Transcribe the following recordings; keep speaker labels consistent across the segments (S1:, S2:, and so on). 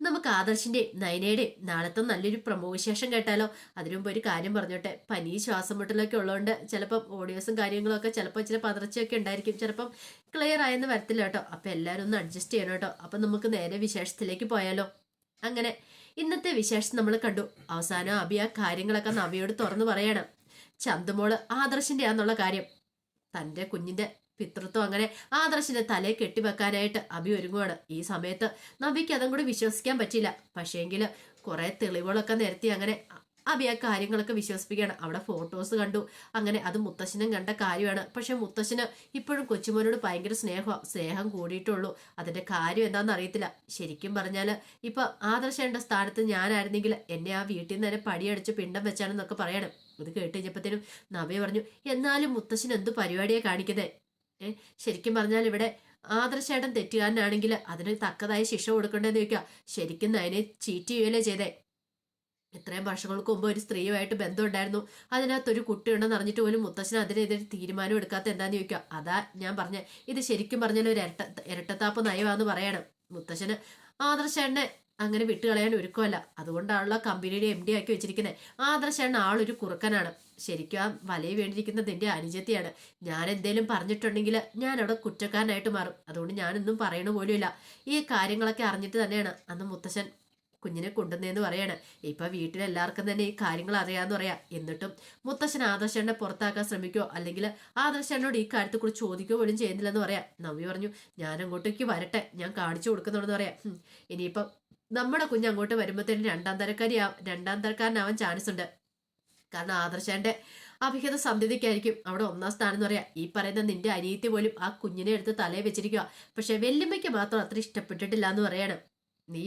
S1: നമുക്ക് ആദർശിന്റെയും നയനയുടെയും നാളത്തെ നല്ലൊരു പ്രമോ വിശേഷം കേട്ടാലോ? അതിനു ഒരു കാര്യം പറഞ്ഞോട്ടെ. പനി ശ്വാസം മുട്ടലൊക്കെ ഉള്ളതുകൊണ്ട് ചിലപ്പം ഓഡിയോസും കാര്യങ്ങളൊക്കെ ചിലപ്പോൾ ചില പതർച്ചയൊക്കെ ഉണ്ടായിരിക്കും. ചിലപ്പം ക്ലിയർ ആയെന്ന് വരത്തില്ല കേട്ടോ. അപ്പം എല്ലാവരും ഒന്ന് അഡ്ജസ്റ്റ് ചെയ്യണം കേട്ടോ. അപ്പം നമുക്ക് നേരെ വിശേഷത്തിലേക്ക് പോയാലോ? അങ്ങനെ ഇന്നത്തെ വിശേഷം നമ്മൾ കണ്ടു. അവസാനം അബി ആ കാര്യങ്ങളൊക്കെ നവിയോട് തുറന്നു പറയണം. ചന്തുമോൾ ആദർശിന്റെ ആന്നുള്ള കാര്യം. തന്റെ കുഞ്ഞിന്റെ പിതൃത്വം അങ്ങനെ ആദർശിന്റെ തലയെ കെട്ടിവെക്കാനായിട്ട് അബി ഒരുങ്ങുവാണ്. ഈ സമയത്ത് നബിക്ക് അതും കൂടി വിശ്വസിക്കാൻ പറ്റില്ല പക്ഷേങ്കിൽ കുറെ തെളിവുകളൊക്കെ നിരത്തി അങ്ങനെ അബി ആ കാര്യങ്ങളൊക്കെ വിശ്വസിപ്പിക്കുകയാണ്. അവിടെ ഫോട്ടോസ് കണ്ടു. അങ്ങനെ അത് മുത്തശ്ശനും കണ്ട കാര്യമാണ്. പക്ഷെ മുത്തശ്ശന് ഇപ്പോഴും കൊച്ചുമോനോട് ഭയങ്കര സ്നേഹം സ്നേഹം കൂടിയിട്ടുള്ളൂ. അതിന്റെ കാര്യം എന്താണെന്ന് അറിയത്തില്ല. ശരിക്കും പറഞ്ഞാൽ ഇപ്പൊ ആദർശേണ്ട സ്ഥാനത്ത് ഞാനായിരുന്നെങ്കിൽ എന്നെ ആ വീട്ടിൽ നിന്ന് തന്നെ പടിയടിച്ച് പിണ്ടം വെച്ചാണെന്നൊക്കെ പറയണം. ഇത് കേട്ട് കഴിഞ്ഞപ്പോഴത്തേനും നബി പറഞ്ഞു എന്നാലും മുത്തശ്ശൻ എന്ത് പരിപാടിയാണ് കാണിക്കുന്നത് ശരിക്കും പറഞ്ഞാൽ ഇവിടെ ആദർശേട്ടൻ തെറ്റുകാരനാണെങ്കിൽ അതിന് തക്കതായ ശിക്ഷ കൊടുക്കണ്ടെന്ന് ചോദിക്കുക. ശരിക്കും അതിനെ ചീറ്റ് ചെയ്യുകയല്ലേ ചെയ്തേ. ഇത്രയും വർഷങ്ങൾക്ക് മുമ്പ് ഒരു സ്ത്രീയുമായിട്ട് ബന്ധമുണ്ടായിരുന്നു. അതിനകത്ത് ഒരു കുട്ടിയുണ്ടെന്ന് അറിഞ്ഞിട്ട് പോലും മുത്തശ്ശന അതിനെതിരെ തീരുമാനം എടുക്കാത്ത എന്താന്ന് ചോദിക്കുക. അതാ ഞാൻ പറഞ്ഞ. ഇത് ശരിക്കും പറഞ്ഞാൽ ഒരു ഇരട്ട ഇരട്ടത്താപ്പ് നയമാന്ന് പറയണം. മുത്തശ്ശന് ആദർശേണ്ണെ അങ്ങനെ വിട്ടുകളയാൻ ഒരുക്കമല്ല. അതുകൊണ്ടാണല്ലോ കമ്പനിയുടെ എം ഡി ആക്കി വെച്ചിരിക്കുന്നത് ആദർശേണ്ണ ആളൊരു കുറുക്കനാണ്. ശരിക്കും ആ വലയ വേണ്ടിയിരിക്കുന്നത് നിന്റെ അനുജത്തിയാണ്. ഞാൻ എന്തേലും പറഞ്ഞിട്ടുണ്ടെങ്കിൽ ഞാൻ അവിടെ കുറ്റക്കാരനായിട്ട് മാറും. അതുകൊണ്ട് ഞാനൊന്നും പറയണ പോലുമില്ല. ഈ കാര്യങ്ങളൊക്കെ അറിഞ്ഞിട്ട് തന്നെയാണ് അന്ന് മുത്തശ്ശൻ കുഞ്ഞിനെ കൊണ്ടുവന്നേന്ന് പറയാണ്. ഇപ്പൊ വീട്ടിലെല്ലാവർക്കും തന്നെ ഈ കാര്യങ്ങൾ അറിയാന്ന് പറയാം. എന്നിട്ടും മുത്തശ്ശൻ ആദർശനെ പുറത്താക്കാൻ ശ്രമിക്കോ? അല്ലെങ്കിൽ ആദർശനോട് ഈ കാര്യത്തെ കുറിച്ച് ചോദിക്കോ പോലും ചെയ്യുന്നില്ലെന്ന് പറയാം. നവി പറഞ്ഞു ഞാൻ അങ്ങോട്ടേക്ക് വരട്ടെ. ഞാൻ കാണിച്ചു കൊടുക്കുന്നുണ്ടെന്ന് പറയാം. ഇനിയിപ്പം നമ്മുടെ കുഞ്ഞ് അങ്ങോട്ട് വരുമ്പോഴത്തേനും രണ്ടാം തരക്കാരി രണ്ടാം തരക്കാരനാവാൻ ചാൻസ് ഉണ്ട് കാരണം ആദർശന്റെ അഭിഹിത സന്ധ്യതയ്ക്കായിരിക്കും അവിടെ ഒന്നാം സ്ഥാനം എന്ന് പറയാം. ഈ പറയുന്ന നിന്റെ അനിയത്തി പോലും ആ കുഞ്ഞിനെ എടുത്ത് തലയെ വെച്ചിരിക്കുക പക്ഷെ വെല്ലുമ്മയ്ക്ക് മാത്രം അത്ര ഇഷ്ടപ്പെട്ടിട്ടില്ല എന്ന് പറയണം. നീ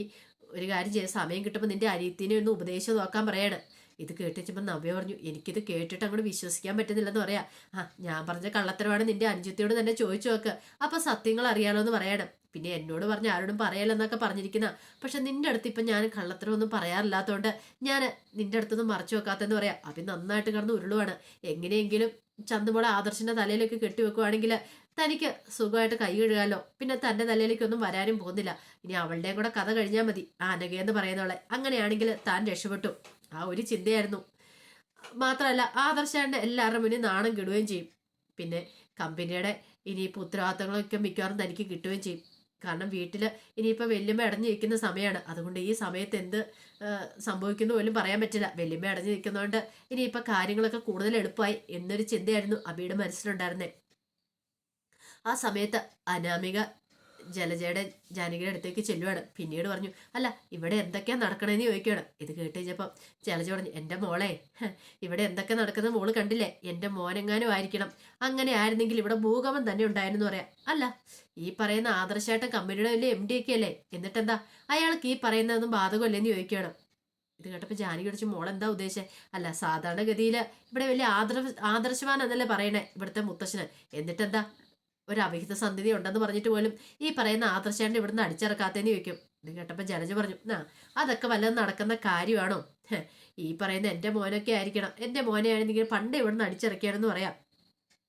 S1: ഒരു കാര്യം ചെയ്ത് സമയം കിട്ടുമ്പോൾ നിന്റെ അനിയത്തിനെ ഒന്ന് ഉപദേശം നോക്കാൻ പറയാണ്. ഇത് കേട്ടിച്ചപ്പോൾ നവ്യ പറഞ്ഞു എനിക്കിത് കേട്ടിട്ട് അങ്ങോട്ട് വിശ്വസിക്കാൻ പറ്റുന്നില്ലെന്ന് പറയാം. ആ ഞാൻ പറഞ്ഞ കള്ളത്തരമാണ് നിന്റെ അനുജത്തിയോട് തന്നെ ചോദിച്ചു നോക്ക്. അപ്പൊ സത്യങ്ങൾ അറിയാലോ എന്ന് പറയണം. പിന്നെ എന്നോട് പറഞ്ഞ ആരോടും പറയാലെന്നൊക്കെ പറഞ്ഞിരിക്കുന്ന. പക്ഷെ നിന്റെ അടുത്ത് ഇപ്പം ഞാൻ കള്ളത്തരമൊന്നും പറയാറില്ലാത്തതുകൊണ്ട് ഞാൻ നിന്റെ അടുത്തൊന്നും മറച്ചു വെക്കാത്തെന്ന് പറയാം. അവൻ നന്നായിട്ട് കിടന്ന് ഉരുളുവാണ്. എങ്ങനെയെങ്കിലും ചന്തുമോളെ ആദർശിന്റെ തലയിലേക്ക് കെട്ടിവെക്കുവാണെങ്കിൽ തനിക്ക് സുഖമായിട്ട് കൈ കഴുകാലോ. പിന്നെ തന്റെ തലയിലേക്കൊന്നും വരാനും പോകുന്നില്ല. ഇനി അവളുടെയും കൂടെ കഥ കഴിഞ്ഞാൽ മതി. ആ പറയുന്നവളെ. അങ്ങനെയാണെങ്കിൽ താൻ രക്ഷപ്പെട്ടു. ആ ഒരു ചിന്തയായിരുന്നു. മാത്രമല്ല ആദർശാണ്ട് എല്ലാവരുടെ മുന്നിൽ നാണം കിടുകയും ചെയ്യും. പിന്നെ കമ്പനിയുടെ ഇനിയിപ്പോൾ ഉത്തരവാദിത്തങ്ങളൊക്കെ മിക്കവാറും തനിക്ക് കിട്ടുകയും ചെയ്യും. കാരണം വീട്ടിൽ ഇനിയിപ്പോൾ വെല്ലുമ്മ അടഞ്ഞു നിൽക്കുന്ന സമയമാണ് അതുകൊണ്ട് ഈ സമയത്ത് എന്ത് സംഭവിക്കുന്നു പോലും പറയാൻ പറ്റില്ല. വെല്ലുമ്മ അടഞ്ഞു നിൽക്കുന്നതുകൊണ്ട് ഇനിയിപ്പോൾ കാര്യങ്ങളൊക്കെ കൂടുതൽ എളുപ്പമായി എന്നൊരു ചിന്തയായിരുന്നു അബിയുടെ മനസ്സിലുണ്ടായിരുന്നേ. ആ സമയത്ത് അനാമിക ജലജയുടെ ജാനകിയുടെ അടുത്തേക്ക് ചെല്ലുവാണ്. പിന്നീട് പറഞ്ഞു അല്ല ഇവിടെ എന്തൊക്കെയാ നടക്കണേന്ന് ചോദിക്കുകയാണ് ഇത് കേട്ട് കഴിഞ്ഞപ്പം ജലജ പറഞ്ഞു എന്റെ മോളെ ഇവിടെ എന്തൊക്കെ നടക്കുന്ന മോൾ കണ്ടില്ലേ? എന്റെ മോനെങ്ങാനും ആയിരിക്കണം. അങ്ങനെ ആയിരുന്നെങ്കിൽ ഇവിടെ ഭൂകമ്പം തന്നെ ഉണ്ടായിരുന്നു പറയാം. അല്ല ഈ പറയുന്ന ആദർശായിട്ട് കമ്പനിയുടെ വലിയ എം ഡി ഒക്കെ അല്ലേ? എന്നിട്ടെന്താ? അയാൾക്ക് ഈ പറയുന്നതൊന്നും ബാധകമല്ലെന്ന് ചോദിക്കുകയാണ് ഇത് കേട്ടപ്പോൾ ജാനകി അടിച്ച് മോൾ എന്താ ഉദ്ദേശിച്ചത് അല്ല സാധാരണഗതിയിൽ ഇവിടെ വലിയ ആദർശ ആദർശവാൻ എന്നല്ലേ പറയണേ ഇവിടുത്തെ മുത്തശ്ശന്. എന്നിട്ടെന്താ? ഒരു അവിഹിത സന്ധിതി ഉണ്ടെന്ന് പറഞ്ഞിട്ട് പോലും ഈ പറയുന്ന ആദർശേണ്ട ഇവിടുന്ന് അടിച്ചിറക്കാത്തേന്ന് ചോദിക്കും. ഇത് കേട്ടപ്പോൾ ജലജ പറഞ്ഞു ആ അതൊക്കെ വല്ലതും നടക്കുന്ന കാര്യമാണോ? ഈ പറയുന്ന എന്റെ മോനൊക്കെ ആയിരിക്കണം. എന്റെ മോനെ ആയിരുന്നെങ്കിൽ പണ്ട് ഇവിടുന്ന് അടിച്ചിറക്കിയാണെന്ന് പറയാം.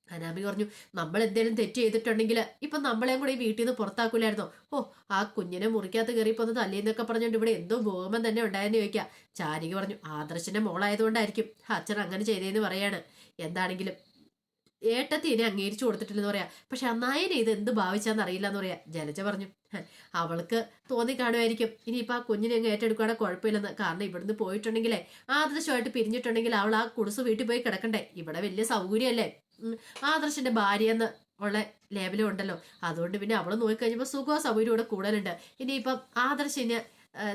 S1: അനാമി പറഞ്ഞു നമ്മൾ എന്തെങ്കിലും തെറ്റ് ചെയ്തിട്ടുണ്ടെങ്കിൽ ഇപ്പം നമ്മളെയും കൂടെ ഈ വീട്ടിൽ നിന്ന് പുറത്താക്കൂലായിരുന്നോ? ഓ ആ കുഞ്ഞിനെ മുറിക്കകത്ത് കയറിപ്പോന്ന് തല്ലിയെന്നൊക്കെ പറഞ്ഞുകൊണ്ട് ഇവിടെ എന്തോ ഭൂകമ്പം തന്നെ ഉണ്ടായെന്ന് ചോദിക്കാം. ചാരിക പറഞ്ഞു ആദർശിന്റെ മോളായതുകൊണ്ടായിരിക്കും അച്ഛൻ അങ്ങനെ ചെയ്തതെന്ന് പറയാണ്. എന്താണെങ്കിലും ഏട്ടത്തി ഇനി അംഗീകരിച്ചു കൊടുത്തിട്ടില്ലെന്ന് പറയാം. പക്ഷെ അന്നായനെ ഇത് എന്ത് ഭാവിച്ചാന്ന് അറിയില്ല എന്ന് പറയാം. ജലജ പറഞ്ഞു അവൾക്ക് തോന്നി കാണുമായിരിക്കും. ഇനിയിപ്പോൾ ആ കുഞ്ഞിനെ അങ്ങ് ഏറ്റെടുക്കുകയാണെ കുഴപ്പമില്ലെന്ന്. കാരണം ഇവിടുന്ന് പോയിട്ടുണ്ടെങ്കിലേ ആദർശമായിട്ട് പിരിഞ്ഞിട്ടുണ്ടെങ്കിൽ അവൾ ആ കുടുസ് വീട്ടിൽ പോയി കിടക്കണ്ടേ? ഇവിടെ വലിയ സൗകര്യമല്ലേ? ആദർശിന്റെ ഭാര്യ ഭാര്യയെന്ന് ഉള്ള ലേബലും ഉണ്ടല്ലോ. അതുകൊണ്ട് പിന്നെ അവൾ നോക്കിക്കഴിഞ്ഞപ്പോൾ സുഖവും സൗകര്യവും ഇവിടെ കൂടുതലുണ്ട് ഇനിയിപ്പം ആദർശിന്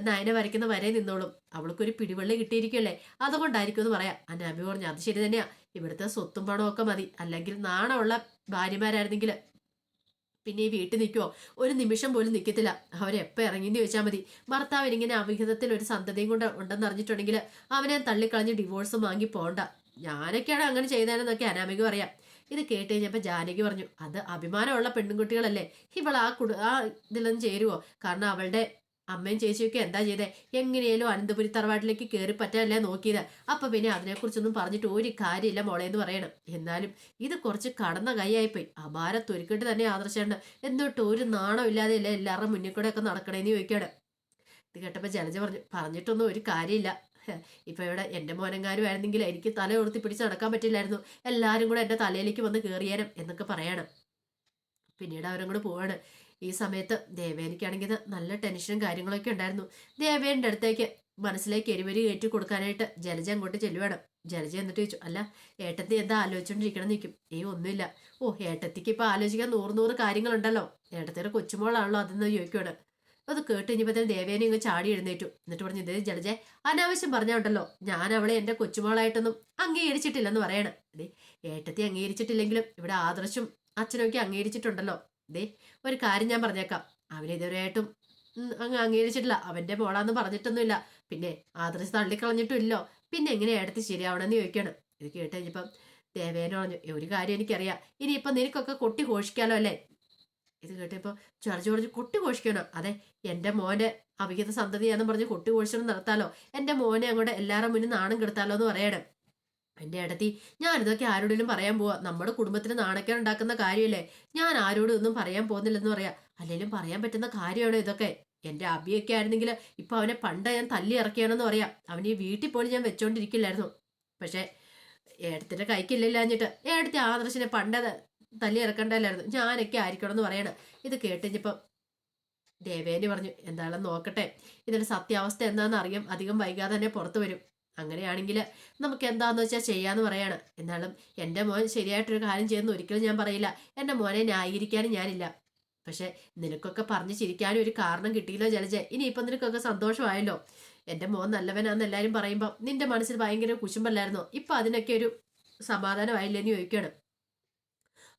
S1: നയന വരയ്ക്കുന്ന വരെ നിന്നോളും. അവൾക്കൊരു പിടിവള്ളി കിട്ടിയിരിക്കല്ലേ അതുകൊണ്ടായിരിക്കും എന്ന് പറയാം. അനാമി പറഞ്ഞു അത് ശരി തന്നെയാ. ഇവിടുത്തെ സ്വത്തും പണവും ഒക്കെ മതി. അല്ലെങ്കിൽ നാണമുള്ള ഭാര്യമാരായിരുന്നെങ്കിൽ പിന്നെ ഈ വീട്ടിൽ നിൽക്കുമോ ഒരു നിമിഷം പോലും നിൽക്കത്തില്ല. അവരെപ്പോൾ ഇറങ്ങിന്ന് ചോദിച്ചാൽ മതി. ഭർത്താവ് ഇങ്ങനെ അവിഹിതത്തിൽ ഒരു സന്തതിയും കൊണ്ട് ഉണ്ടെന്ന് അറിഞ്ഞിട്ടുണ്ടെങ്കിൽ അവനെ തള്ളിക്കളഞ്ഞ് ഡിവോഴ്സ് വാങ്ങി പോകണ്ട ഞാനൊക്കെയാണ് അങ്ങനെ ചെയ്തതെന്നൊക്കെ അനാമിക പറയാം. ഇത് കേട്ട് കഴിഞ്ഞപ്പോൾ ജാനകി പറഞ്ഞു അത് അഭിമാനമുള്ള പെണ്ണുകുട്ടികളല്ലേ ഇവൾ ആ കുടു ആ ഇതിലൊന്നും ചേരുവോ? കാരണം അവളുടെ അമ്മയും ചേച്ചിയൊക്കെ എന്താ ചെയ്തേ? എങ്ങനെയാലും അനന്തപുരി തറവാട്ടിലേക്ക് കയറി പറ്റാനല്ലേ നോക്കിയത്. അപ്പൊ പിന്നെ അതിനെക്കുറിച്ചൊന്നും പറഞ്ഞിട്ട് ഒരു കാര്യമില്ല മോളെ എന്ന് പറയണം. എന്നാലും ഇത് കുറച്ച് കടന്ന കൈയായിപ്പോയി. അപാര അപാരത്തൊരുക്കിട്ട് തന്നെ ആദർശമുണ്ട് എന്നിട്ട് ഒരു നാണം ഇല്ലാതെയല്ലേ എല്ലാവരുടെ മുന്നിൽ കൂടെ ഒക്കെ നടക്കണേന്ന് ചോദിക്കാണ്. ഇത് കേട്ടപ്പോൾ ജലജ പറഞ്ഞു പറഞ്ഞിട്ടൊന്നും ഒരു കാര്യമില്ല. ഇപ്പൊ ഇവിടെ എന്റെ മോനങ്ങാരും ആയിരുന്നെങ്കിൽ എനിക്ക് തല ഉയർത്തി പിടിച്ച് നടക്കാൻ പറ്റില്ലായിരുന്നു. എല്ലാരും കൂടെ എന്റെ തലയിലേക്ക് വന്ന് കയറിയാനും എന്നൊക്കെ പറയണം. പിന്നീട് അവരും കൂടെ പോവാണ്. ഈ സമയത്ത് ദേവേനിക്കാണെങ്കിൽ നല്ല ടെൻഷനും കാര്യങ്ങളൊക്കെ ഉണ്ടായിരുന്നു. ദേവേന്റെ അടുത്തേക്ക് മനസ്സിലേക്ക് എരിവരി കയറ്റി കൊടുക്കാനായിട്ട് ജലജ അങ്ങോട്ട് ചെല്ലുവാണ്. ജലജ എന്നിട്ട് ചോദിച്ചു അല്ല ഏട്ടത്തി എന്താ ആലോചിച്ചോണ്ടിരിക്കണം നിൽക്കും ഏ ഒന്നുമില്ല. ഓ ഏട്ടത്തിക്ക് ഇപ്പൊ ആലോചിക്കാൻ നൂറ് നൂറ് കാര്യങ്ങളുണ്ടല്ലോ. ഏട്ടത്തിയുടെ കൊച്ചുമോളാണല്ലോ അതെന്ന് ചോദിക്കുവാണ്. അത് കേട്ട് കഴിഞ്ഞപ്പോഴത്തേന് ദേവേനെ ഇങ്ങ് ചാടി എഴുന്നേറ്റു. എന്നിട്ട് പറഞ്ഞു ഇതേ ജലജ അനാവശ്യം പറഞ്ഞുണ്ടല്ലോ. ഞാൻ അവളെ എന്റെ കൊച്ചുമോളായിട്ടൊന്നും അംഗീകരിച്ചിട്ടില്ലെന്ന് പറയണം. ഏട്ടത്തി അംഗീകരിച്ചിട്ടില്ലെങ്കിലും ഇവിടെ ആദർശും അച്ഛനൊക്കെ അംഗീകരിച്ചിട്ടുണ്ടല്ലോ. ദേ ഒരു കാര്യം ഞാൻ പറഞ്ഞേക്കാം. അവനെ ഇതുവരെയായിട്ടും അങ്ങ് അംഗീകരിച്ചിട്ടില്ല. അവന്റെ മോളാന്ന് പറഞ്ഞിട്ടൊന്നുമില്ല. പിന്നെ ആദർശ് തള്ളിക്കളഞ്ഞിട്ടുമില്ലോ. പിന്നെ എങ്ങനെ എടുത്ത് ശരിയാവണമെന്ന് ചോദിക്കണം ഇത് കേട്ട് കഴിഞ്ഞപ്പം ദേവേന പറഞ്ഞു "ഏ, ഒരു കാര്യം എനിക്കറിയാം. ഇനിയിപ്പം നിനക്കൊക്കെ കൊട്ടി ഘോഷിക്കാലോ അല്ലേ? ഇത് കേട്ടപ്പോൾ ജോർജ് കുറച്ച് കൊട്ടി ഘോഷിക്കണം. അതെ എന്റെ മോനെ അഭിഹിത സന്തതിയാണെന്ന് പറഞ്ഞ് കൊട്ടി ഘോഷണം നടത്താലോ? എന്റെ മോനെ അങ്ങോട്ട് എല്ലാവരുടെ മുന്നിൽ നാണം കെടുത്താലോ എന്ന് പറയണം. എന്റെ ഇടത്തി ഞാൻ ഇതൊക്കെ ആരോടെങ്കിലും പറയാൻ പോവാ. നമ്മുടെ കുടുംബത്തിന് നാണക്കേട് ഉണ്ടാക്കുന്ന കാര്യമല്ലേ ഞാൻ ആരോടും ഒന്നും പറയാൻ പോകുന്നില്ലെന്ന് പറയാ. അല്ലെങ്കിലും പറയാൻ പറ്റുന്ന കാര്യമാണ് ഇതൊക്കെ? എന്റെ അബിയൊക്കെ ആയിരുന്നെങ്കിൽ ഇപ്പൊ അവനെ പണ്ട് ഞാൻ തല്ലി ഇറക്കിയാണെന്ന് പറയാം. അവൻ ഈ വീട്ടിൽ പോലും ഞാൻ വെച്ചോണ്ടിരിക്കില്ലായിരുന്നു. പക്ഷേ ഏടത്തിന്റെ കൈക്കില്ലല്ലാഞ്ഞിട്ട് ഏടത്തി ആദർശിനെ പണ്ട് തല്ലി ഇറക്കണ്ടല്ലായിരുന്നു. ഞാനൊക്കെ ആയിരിക്കണം എന്ന് പറയണം. ഇത് കേട്ടിഞ്ഞപ്പം ദേവേനി പറഞ്ഞു എന്താണെന്ന് നോക്കട്ടെ. ഇതിന്റെ സത്യാവസ്ഥ എന്താണെന്ന് അറിയാം. അധികം വൈകാതെ തന്നെ പുറത്തു വരും. അങ്ങനെയാണെങ്കിൽ നമുക്ക് എന്താന്ന് വെച്ചാൽ ചെയ്യാന്ന് പറയാണ്. എന്നാലും എന്റെ മോൻ ശരിയായിട്ടൊരു കാര്യം ചെയ്യുന്ന ഒരിക്കലും ഞാൻ പറയില്ല. എന്റെ മോനെ ന്യായീകരിക്കാനും ഞാനില്ല. പക്ഷെ നിനക്കൊക്കെ പറഞ്ഞ് ചിരിക്കാനും ഒരു കാരണം കിട്ടിയില്ലോ ജലജ. ഇനിയിപ്പം നിനക്കൊക്കെ സന്തോഷമായല്ലോ. എന്റെ മോൻ നല്ലവനാന്ന് എല്ലാവരും പറയുമ്പോൾ നിന്റെ മനസ്സിൽ ഭയങ്കര കുശുമ്പല്ലായിരുന്നോ? ഇപ്പം അതിനൊക്കെ ഒരു സമാധാനമായില്ലെന്ന് ചോദിക്കുകയാണ്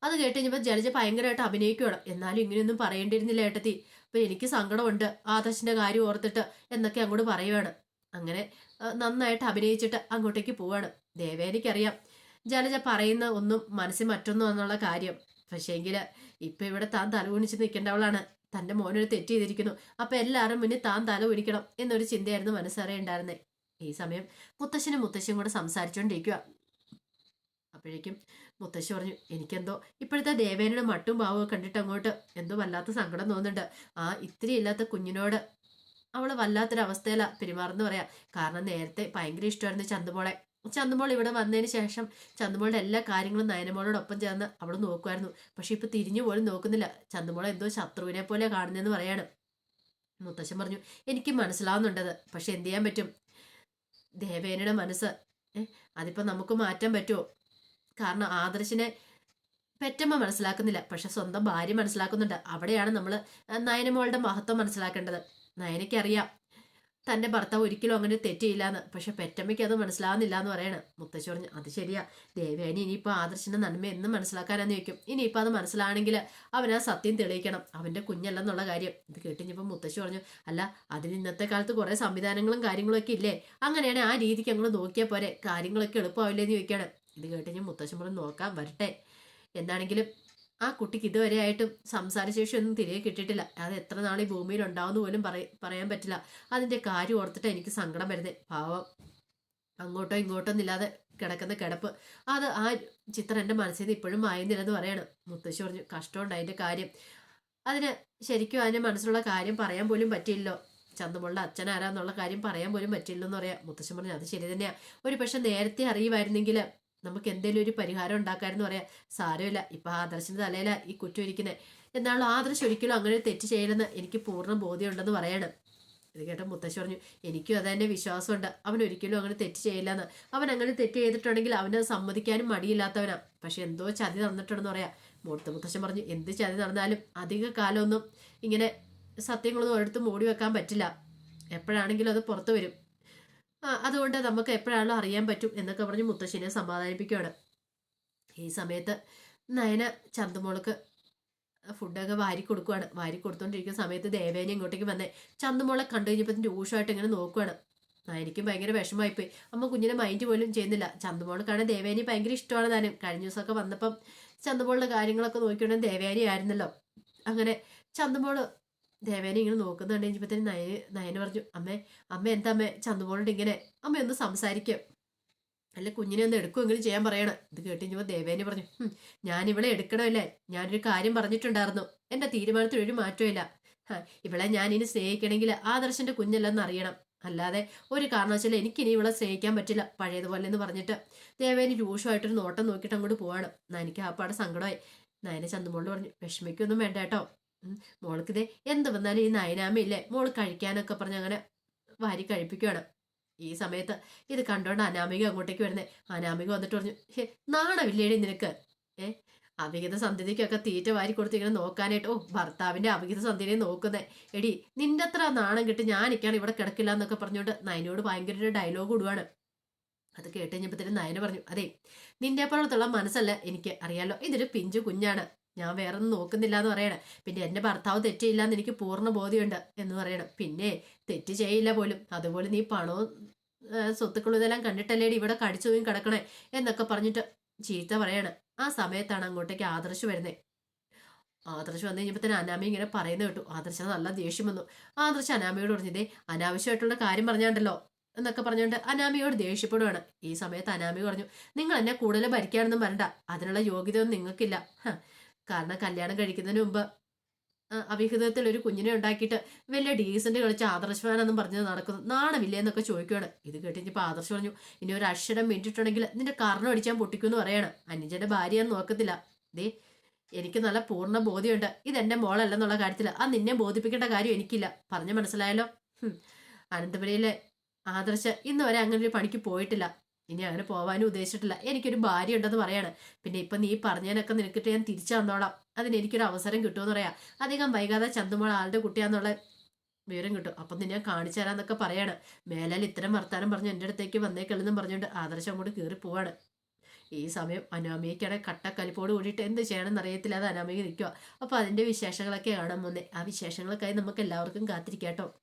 S1: അത് കേട്ട് കഴിഞ്ഞപ്പോൾ ജലജ ഭയങ്കരമായിട്ട് അഭിനയിക്കുകയാണ് എന്നാലും ഇങ്ങനെയൊന്നും പറയേണ്ടിയിരുന്നില്ല ഏട്ടത്തി. അപ്പം എനിക്ക് സങ്കടമുണ്ട് ആദർശിന്റെ കാര്യം ഓർത്തിട്ട് എന്നൊക്കെ അങ്ങോട്ട് പറയുവാണ്. അങ്ങനെ നന്നായിട്ട് അഭിനയിച്ചിട്ട് അങ്ങോട്ടേക്ക് പോവാണ്. ദേവേനിക്കറിയാം ജലജ പറയുന്ന ഒന്നും മനസ്സിൽ മറ്റൊന്നും എന്നുള്ള കാര്യം. പക്ഷേങ്കിൽ ഇപ്പം ഇവിടെ താൻ തലകുണിച്ച് നിൽക്കേണ്ടവളാണ്. തന്റെ മോനൊരു തെറ്റ് ചെയ്തിരിക്കുന്നു. അപ്പം എല്ലാവരും മുന്നിൽ താൻ തല കുനിക്കണം എന്നൊരു ചിന്തയായിരുന്നു മനസ്സറിയുണ്ടായിരുന്നത് ഈ സമയം മുത്തശ്ശനും മുത്തശ്ശിയും കൂടെ സംസാരിച്ചുകൊണ്ടിരിക്കുക അപ്പോഴേക്കും മുത്തശ്ശി പറഞ്ഞു എനിക്കെന്തോ ഇപ്പോഴത്തെ ദേവേനയുടെ മട്ടും ഭാവവും കണ്ടിട്ട് അങ്ങോട്ട് എന്തോ വല്ലാത്ത സങ്കടം തോന്നുന്നുണ്ട്. ആ ഇത്തിരി ഇല്ലാത്ത കുഞ്ഞിനോട് അവൾ വല്ലാത്തൊരവസ്ഥയിലാണ് പെരുമാറുന്നു പറയാം. കാരണം നേരത്തെ ഭയങ്കര ഇഷ്ടമായിരുന്നു ചന്തുമോളെ. ചന്തുമോൾ ഇവിടെ വന്നതിന് ശേഷം ചന്തുമോളുടെ എല്ലാ കാര്യങ്ങളും നയനമോളോടൊപ്പം ചേർന്ന് അവൾ നോക്കുമായിരുന്നു പക്ഷെ ഇപ്പൊ തിരിഞ്ഞു പോലും നോക്കുന്നില്ല. ചന്തുമോളെ എന്തോ ശത്രുവിനെ പോലെ കാണുന്നതെന്ന് പറയാണ്. മുത്തശ്ശൻ പറഞ്ഞു എനിക്ക് മനസ്സിലാവുന്നുണ്ടത്. പക്ഷെ എന്ത് ചെയ്യാൻ പറ്റും? ദേവേനയുടെ മനസ്സ്. അതിപ്പോ നമുക്ക് മാറ്റാൻ പറ്റുമോ കാരണം ആദർശിനെ പെറ്റമ്മ മനസ്സിലാക്കുന്നില്ല. പക്ഷെ സ്വന്തം ഭാര്യ മനസ്സിലാക്കുന്നുണ്ട്. അവിടെയാണ് നമ്മൾ നയനമോളുടെ മഹത്വം മനസ്സിലാക്കേണ്ടത്. നയനയ്ക്കറിയാം തന്റെ ഭർത്താവ് ഒരിക്കലും അങ്ങനെ തെറ്റിയില്ല എന്ന് പക്ഷെ പെറ്റമ്മയ്ക്ക് അത് മനസ്സിലാവുന്നില്ല എന്ന് പറയണം. മുത്തശ്ശി പറഞ്ഞു അത് ശരിയാ. ദേവേനി ഇനിയിപ്പോൾ ആദർശിന്റെ നന്മ എന്നും മനസ്സിലാക്കാനാന്ന് ചോദിക്കും. ഇനിയിപ്പോൾ അത് മനസ്സിലാണെങ്കിൽ അവൻ ആ സത്യം തെളിയിക്കണം. അവന്റെ കുഞ്ഞല്ലെന്നുള്ള കാര്യം. ഇത് കേട്ടിഞ്ഞപ്പോൾ മുത്തശ്ശി പറഞ്ഞു അല്ല അതിന് ഇന്നത്തെ കാലത്ത് കുറേ സംവിധാനങ്ങളും കാര്യങ്ങളും ഒക്കെ ഇല്ലേ? അങ്ങനെയാണ് ആ രീതിക്ക് അങ്ങോട്ട് നോക്കിയാൽ പോരെ. കാര്യങ്ങളൊക്കെ എളുപ്പമാവില്ലേ എന്ന് ചോദിക്കുകയാണ് ഇത് കേട്ട് മുത്തശ്ശൻ പറഞ്ഞു നോക്കാം വരട്ടെ. എന്താണെങ്കിലും ആ കുട്ടിക്ക് ഇതുവരെ ആയിട്ടും സംസാരശേഷി ഒന്നും തിരികെ കിട്ടിയിട്ടില്ല. അത് എത്ര നാൾ ഈ ഭൂമിയിൽ ഉണ്ടാവുമെന്ന് പോലും പറയാൻ പറ്റില്ല. അതിന്റെ കാര്യം ഓർത്തിട്ട് എനിക്ക് സങ്കടം വരുന്നേ. പാവം. അങ്ങോട്ടോ ഇങ്ങോട്ടോ ഇല്ലാതെ കിടക്കുന്ന കിടപ്പ്. അത് ആ ചിത്രം എന്റെ മനസ്സിൽ നിന്ന് ഇപ്പോഴും മായുന്നില്ലെന്ന് പറയണം. മുത്തശ്ശി പറഞ്ഞു കഷ്ടമുണ്ട് അതിന്റെ കാര്യം. അതിന് ശരിക്കും അതിന്റെ മനസ്സിലുള്ള കാര്യം പറയാൻ പോലും പറ്റിയില്ലോ. ചന്തമുള്ള അച്ഛൻ ആരാന്നുള്ള കാര്യം പറയാൻ പോലും പറ്റില്ലെന്ന് പറയാം. മുത്തശ്ശൻ പറഞ്ഞു അത് ശരി തന്നെയാ. ഒരു പക്ഷെ നേരത്തെ അറിയുമായിരുന്നെങ്കിൽ നമുക്ക് എന്തെങ്കിലും ഒരു പരിഹാരം ഉണ്ടാക്കാമെന്ന് പറയാം സാരമില്ല. ഇപ്പം ആദർശിന്റെ തലയില ഈ കുറ്റം ഇരിക്കുന്നത് എന്നാലും ആദർശ് ഒരിക്കലും അങ്ങനെ തെറ്റ് ചെയ്യലെന്ന് എനിക്ക് പൂർണ ബോധ്യമുണ്ടെന്ന് പറയണം. ഇത് കേട്ട മുത്തശ്ശി പറഞ്ഞു എനിക്കും അത് തന്നെ വിശ്വാസമുണ്ട്. അവൻ ഒരിക്കലും അങ്ങനെ തെറ്റ് ചെയ്യില്ലെന്ന്. അവൻ അങ്ങനെ തെറ്റ് ചെയ്തിട്ടുണ്ടെങ്കിൽ അവന് സമ്മതിക്കാനും മടിയില്ലാത്തവനാ. പക്ഷെ എന്തോ ചതി നടന്നിട്ടുണ്ടെന്ന് പറയാം. മൂത്ത മുത്തശ്ശൻ പറഞ്ഞു എന്ത് ചതി നടന്നാലും അധിക കാലമൊന്നും ഇങ്ങനെ സത്യങ്ങളൊന്നും ഒരിടത്തും മൂടി വെക്കാൻ പറ്റില്ല. എപ്പോഴാണെങ്കിലും അത് പുറത്തു വരും. അതുകൊണ്ട് നമുക്ക് എപ്പോഴാണോ അറിയാൻ പറ്റും എന്നൊക്കെ പറഞ്ഞ് മുത്തശ്ശിനെ സമാധാനിപ്പിക്കുകയാണ്. ഈ സമയത്ത് നയന ചന്തുമോൾക്ക് ഫുഡൊക്കെ വാരി കൊടുക്കുവാണ് വാരി കൊടുത്തോണ്ടിരിക്കുന്ന സമയത്ത് ദേവേനെ ഇങ്ങോട്ടേക്ക് വന്നേ. ചന്തുമോളെ കണ്ടു കഴിഞ്ഞപ്പോൾ രൂക്ഷമായിട്ട് ഇങ്ങനെ നോക്കുവാണ്. നയനിക്കും ഭയങ്കര വിഷമമായിപ്പോയി. അമ്മ കുഞ്ഞിനെ മൈൻഡ് പോലും ചെയ്യുന്നില്ല. ചന്തുമോൾ കാണാൻ ദേവേനി ഭയങ്കര ഇഷ്ടമാണ് താനും. കഴിഞ്ഞ ദിവസമൊക്കെ വന്നപ്പം ചന്തുമോളുടെ കാര്യങ്ങളൊക്കെ നോക്കിയോണ്ട് ദേവേനി ആയിരുന്നല്ലോ അങ്ങനെ ചന്തുമോൾ ദേവേനെ ഇങ്ങനെ നോക്കുന്നുണ്ട്. കഴിഞ്ഞപ്പോഴത്തേന് നയന് നയന് പറഞ്ഞു അമ്മേ അമ്മ എന്താ അമ്മേ ചന്തുമോളോട് ഇങ്ങനെ. അമ്മ ഒന്ന് സംസാരിക്കും. അല്ല കുഞ്ഞിനെ ഒന്ന് എടുക്കുമെങ്കിലും ചെയ്യാൻ പറയണം. ഇത് കേട്ടിഞ്ഞപ്പോൾ ദേവേനെ പറഞ്ഞു "ഹും, ഞാൻ ഇവളെ എടുക്കണമല്ലേ. ഞാനൊരു കാര്യം പറഞ്ഞിട്ടുണ്ടായിരുന്നു. എന്റെ തീരുമാനത്തിൽ ഒരു മാറ്റമില്ല ഇവളെ ഞാൻ ഇനി സ്നേഹിക്കണമെങ്കിൽ ആദർശന്റെ കുഞ്ഞല്ലെന്ന് അറിയണം. അല്ലാതെ ഒരു കാരണവശാലും എനിക്കിനി ഇവളെ സ്നേഹിക്കാൻ പറ്റില്ല. പഴയതുപോലെ എന്ന് പറഞ്ഞിട്ട് ദേവേനി രൂക്ഷമായിട്ടൊരു നോട്ടം നോക്കിയിട്ട് അങ്ങോട്ട് പോവാണ്. നനിക്ക് ആ പാടെ സങ്കടമായി. നയനെ ചന്തുമോൾ പറഞ്ഞു വിഷമിക്കൊന്നും വേണ്ട കേട്ടോ. മോൾക്കിതേ എന്ത് വന്നാലും ഈ നയനാമയില്ലേ മോൾ കഴിക്കാനൊക്കെ പറഞ്ഞ് അങ്ങനെ വാരി കഴിപ്പിക്കുകയാണ് ഈ സമയത്ത് ഇത് കണ്ടോണ്ട് അനാമിക അങ്ങോട്ടേക്ക് വരുന്നേ. അനാമിക വന്നിട്ട് പറഞ്ഞു ഹേ നാണമില്ലേടി നിനക്ക്? ഏ അവിഹിത സന്ധ്യതയ്ക്കൊക്കെ തീറ്റ വാരി കൊടുത്ത് ഇങ്ങനെ നോക്കാനായിട്ട് ഓ ഭർത്താവിന്റെ അവിഹിത സന്ധ്യനെ നോക്കുന്നേ. എടി നിന്റെ അത്ര നാണം കിട്ടി ഞാനിക്കാണ് ഇവിടെ കിടക്കില്ല എന്നൊക്കെ പറഞ്ഞുകൊണ്ട് നയനോട് ഭയങ്കര ഒരു ഡയലോഗ് ഇടുവാണ്. അത് കേട്ട് കഴിഞ്ഞപ്പോഴത്തേനും നയന പറഞ്ഞു അതെ നിന്റെ പുറത്തുള്ള മനസ്സല്ല എനിക്ക്. അറിയാലോ ഇതൊരു പിഞ്ചു കുഞ്ഞാണ്. ഞാൻ വേറെ ഒന്നും നോക്കുന്നില്ല എന്ന് പറയണം. പിന്നെ എന്റെ ഭർത്താവ് തെറ്റില്ല എന്ന് എനിക്ക് പൂർണ ബോധ്യമുണ്ട് എന്ന് പറയണം. പിന്നെ തെറ്റ് ചെയ്യില്ല പോലും. അതുപോലെ നീ പണവും സ്വത്തുക്കളും ഇതെല്ലാം കണ്ടിട്ടല്ലേടി ഇവിടെ കടിച്ചു പോയി കിടക്കണേ എന്നൊക്കെ പറഞ്ഞിട്ട് ചീത്ത പറയാണ്. ആ സമയത്താണ് അങ്ങോട്ടേക്ക് ആദർശ് വരുന്നത് ആദർശ് വന്നു കഴിഞ്ഞപ്പോൾ തന്നെ അനാമി ഇങ്ങനെ പറയുന്നത് കേട്ടു. ആദർശ നല്ല ദേഷ്യം വന്നു. ആദർശ് അനാമിയോട് പറഞ്ഞതേ അനാവശ്യമായിട്ടുള്ള കാര്യം പറഞ്ഞാണ്ടല്ലോ എന്നൊക്കെ പറഞ്ഞുകൊണ്ട് അനാമിയോട് ദേഷ്യപ്പെടുവാണ്. ഈ സമയത്ത് അനാമി പറഞ്ഞു നിങ്ങൾ എന്നെ കൂടുതൽ ഭരിക്കാനൊന്നും വരണ്ട. അതിനുള്ള യോഗ്യതയൊന്നും നിങ്ങൾക്കില്ല. കാരണം കല്യാണം കഴിക്കുന്നതിന് മുമ്പ് അവിഹിതത്തിൽ ഒരു കുഞ്ഞിനെ ഉണ്ടാക്കിയിട്ട് വലിയ ഡീസന്റ് കളിച്ച് ആദർശവാനെന്നും പറഞ്ഞത് നടക്കുന്നു. നാണമില്ലേ എന്നൊക്കെ ചോദിക്കുകയാണ് ഇത് കേട്ടിപ്പോൾ ആദർശ് പറഞ്ഞു ഇനി ഒരു അക്ഷരം മിണ്ടിട്ടുണ്ടെങ്കിൽ നിന്റെ കർണം അടിച്ചാൻ പൊട്ടിക്കുമെന്ന് പറയാണ്. അനുജന്റെ ഭാര്യ നോക്കത്തില്ല ദേ എനിക്ക് നല്ല പൂർണ ബോധ്യമുണ്ട്. ഇതെന്റെ മോളല്ലെന്നുള്ള കാര്യത്തിൽ ആ നിന്നെ ബോധിപ്പിക്കേണ്ട കാര്യം എനിക്കില്ല. പറഞ്ഞു മനസ്സിലായല്ലോ. അനന്തപുരയിലെ ആദർശ് ഇന്ന് വരെ അങ്ങനെ ഒരു പണിക്ക് പോയിട്ടില്ല. ഇനി അങ്ങനെ പോവാനും ഉദ്ദേശിച്ചിട്ടില്ല. എനിക്കൊരു ഭാര്യ ഉണ്ടെന്ന് പറയാണ്. പിന്നെ ഇപ്പം നീ പറഞ്ഞതിനൊക്കെ നിനക്കിട്ട് ഞാൻ തിരിച്ചു വന്നോളാം അതിന് എനിക്കൊരു അവസരം കിട്ടുമെന്ന് പറയാം. അധികം വൈകാതെ ചന്തുമോൾ ആളുടെ കുട്ടിയാന്നുള്ള വിവരം കിട്ടും. അപ്പം നിന്നെ കാണിച്ചു തരാന്നൊക്കെ പറയാണ്. മേലാൽ ഇത്തരം വർത്താനം പറഞ്ഞ് എന്റെ അടുത്തേക്ക് വന്നേക്കല്ലെന്ന് പറഞ്ഞുകൊണ്ട് ആദർശം അങ്ങോട്ട് കയറി പോവാണ്. ഈ സമയം അനാമികയ്ക്കാണ് കട്ടക്കലിപ്പോട് കൂടിയിട്ട് എന്ത് ചെയ്യണമെന്ന് അറിയത്തില്ല അത് അനാമിക നിൽക്കുക അപ്പോൾ അതിന്റെ വിശേഷങ്ങളൊക്കെ കാണാൻ പോകുന്നത് ആ വിശേഷങ്ങൾക്കായി നമുക്ക് എല്ലാവർക്കും കാത്തിരിക്കാം